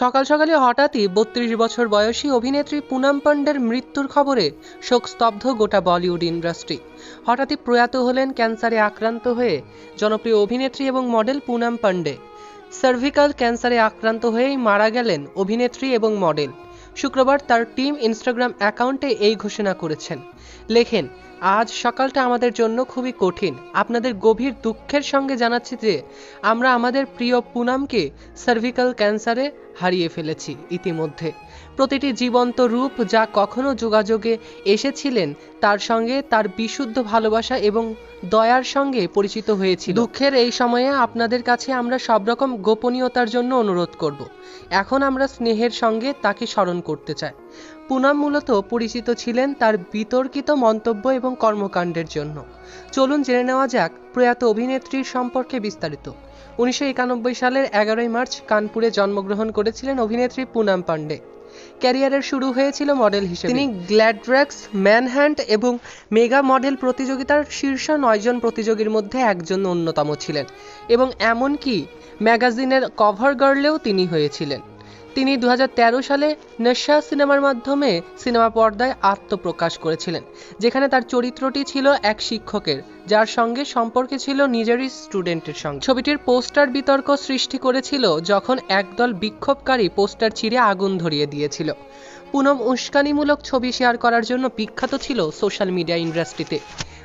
সকাল সকালে হঠাৎই বত্রিশ বছর বয়সী অভিনেত্রী পুনাম পান্ডের মৃত্যুর খবরে শোকস্তব্ধ গোটা বলিউড ইন্ডাস্ট্রি। হঠাৎই প্রয়াত হলেন ক্যান্সারে আক্রান্ত হয়ে জনপ্রিয় অভিনেত্রী এবং মডেল পুনাম পান্ডে সার্ভিক্যাল ক্যান্সারে আক্রান্ত হয়েই মারা গেলেন অভিনেত্রী এবং মডেল। শুক্রবার তার টিম ইনস্টাগ্রাম অ্যাকাউন্টে এই ঘোষণা করেছেন। লেখেন আজ সকালটা আমাদের জন্য খুবই কঠিন। আপনাদের গভীর দুঃখের সঙ্গে জানাচ্ছি যে, আমরা আমাদের প্রিয় পুনামকে সার্ভিক্যাল ক্যান্সারে হারিয়ে ফেলেছি ইতিমধ্যে। প্রতিটি জীবন্ত রূপ যা কখনো যোগাযোগে এসেছিলেন, তার সঙ্গে তার বিশুদ্ধ ভালোবাসা এবং দয়ার সঙ্গে পরিচিত হয়েছিল। দুঃখের এই সময়ে আপনাদের কাছে আমরা সব রকম গোপনীয়তার জন্য অনুরোধ করব। এখন আমরা স্নেহের সঙ্গে তাকে স্মরণ করতে চাই। পুনাম মূলত পরিচিত ছিলেন তার বিতর্কিত মন্তব্য এবং কর্মকাণ্ডের জন্য। চলুন জেনে নেওয়া যাক প্রয়াত অভিনেত্রীর সম্পর্কে বিস্তারিত। উনিশশো একানব্বই সালের এগারোই মার্চ কানপুরে জন্মগ্রহণ করেছিলেন অভিনেত্রী পুনাম পান্ডে ক্যারিয়ারের শুরু হয়েছিল মডেল হিসেবে। তিনি গ্ল্যাড্রাক্স ম্যানহ্যান্ড এবং মেগা মডেল প্রতিযোগিতার শীর্ষ নয়জন প্রতিযোগীর মধ্যে একজন অন্যতম ছিলেন এবং এমনকি ম্যাগাজিনের কভার গার্লেও তিনি হয়েছিলেন। তিনি দু হাজার তেরো সালে নশা সিনেমার মাধ্যমে সিনেমা পর্দায় আত্মপ্রকাশ করেছিলেন, যেখানে তার চরিত্রটি ছিল এক শিক্ষকের, যার সঙ্গে সম্পর্কে ছিল নিজেরই স্টুডেন্টের সঙ্গে। ছবিটির পোস্টার বিতর্ক সৃষ্টি করেছিল যখন একদল বিক্ষোভকারী পোস্টার ছিঁড়ে আগুন ধরিয়ে দিয়েছিল। পুনম উস্কানিমূলক ছবি শেয়ার করার জন্য বিখ্যাত ছিল সোশ্যাল মিডিয়া ইন্ডাস্ট্রিতে।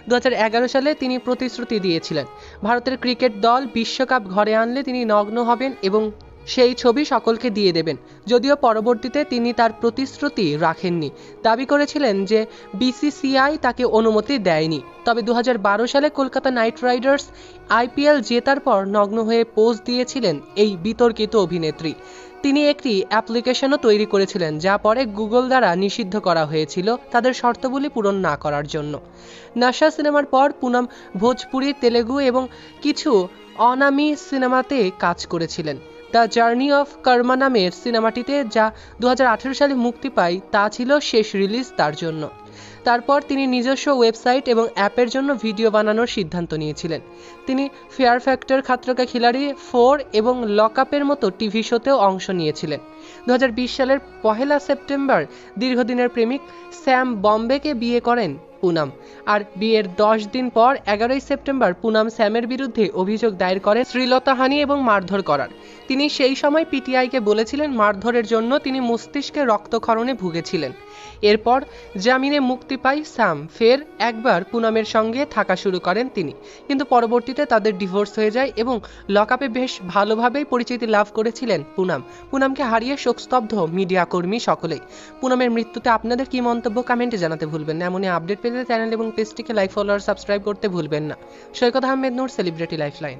দু হাজার এগারো সালে তিনি প্রতিশ্রুতি দিয়েছিলেন, ভারতের ক্রিকেট দল বিশ্বকাপ ঘরে আনলে তিনি নগ্ন হবেন এবং সেই ছবি সকলকে দিয়ে দেবেন। যদিও পরবর্তীতে তিনি তার প্রতিশ্রুতি রাখেননি। দাবি করেছিলেন যে বিসিসিআই তাকে অনুমতি দেয়নি। তবে দু হাজার বারো সালে কলকাতা নাইট রাইডার্স আইপিএল জেতার পর নগ্ন হয়ে পোজ দিয়েছিলেন এই বিতর্কিত অভিনেত্রী। তিনি একটি অ্যাপ্লিকেশনও তৈরি করেছিলেন, যা পরে গুগল দ্বারা নিষিদ্ধ করা হয়েছিল তাদের শর্তগুলি পূরণ না করার জন্য। নাশা সিনেমার পর পুনম ভোজপুরি তেলেগু এবং কিছু অনামি সিনেমাতে কাজ করেছিলেন। দ্য জার্নি অফ কর্মা নামের সিনেমাটিতে যা দু হাজার আঠেরো সালে মুক্তি পায়, তা ছিল শেষ রিলিজ তার জন্য। তারপর তিনি নিজস্ব ওয়েবসাইট এবং অ্যাপের জন্য ভিডিও বানানোর সিদ্ধান্ত নিয়েছিলেন। তিনি fear factor Khatron ke Khiladi, four এবং লকআপের মতো টিভি শোতেও অংশ নিয়েছিলেন। দু হাজার বিশ সালের পহেলা সেপ্টেম্বর দীর্ঘদিনের প্রেমিক স্যাম বম্বেকে বিয়ে করেন। পুনাম। আর বিয়ের দশ দিন পর এগারোই সেপ্টেম্বর পুনাম স্যামের বিরুদ্ধে অভিযোগ দায়ের করেন শ্রীলতাহানি এবং মারধর করার। তিনি সেই সময় পিটিআইকে বলেছিলেন মারধরের জন্য তিনি মস্তিষ্কে রক্তক্ষরণে ভুগেছিলেন। এরপর জামিনে মুক্তি পায় স্যাম। ফের একবার পুনামের সঙ্গে থাকা শুরু করেন তিনি। কিন্তু পরবর্তীতে তাদের ডিভোর্স হয়ে যায় এবং লকআপে বেশ ভালোভাবেই পরিচিতি লাভ করেছিলেন পুনাম। পুনামকে হারিয়ে শোকস্তব্ধ মিডিয়া কর্মী সকলেই। পুনামের মৃত্যুতে আপনাদের কি মন্তব্য কমেন্টে জানাতে ভুলবেন না, এমনই আপডেট পেতে চ্যানেল এবং পেজটিকে লাইক, ফলো আর সাবস্ক্রাইব করতে ভুলবেন না। Saikat Ahmed Noor celebrity lifeline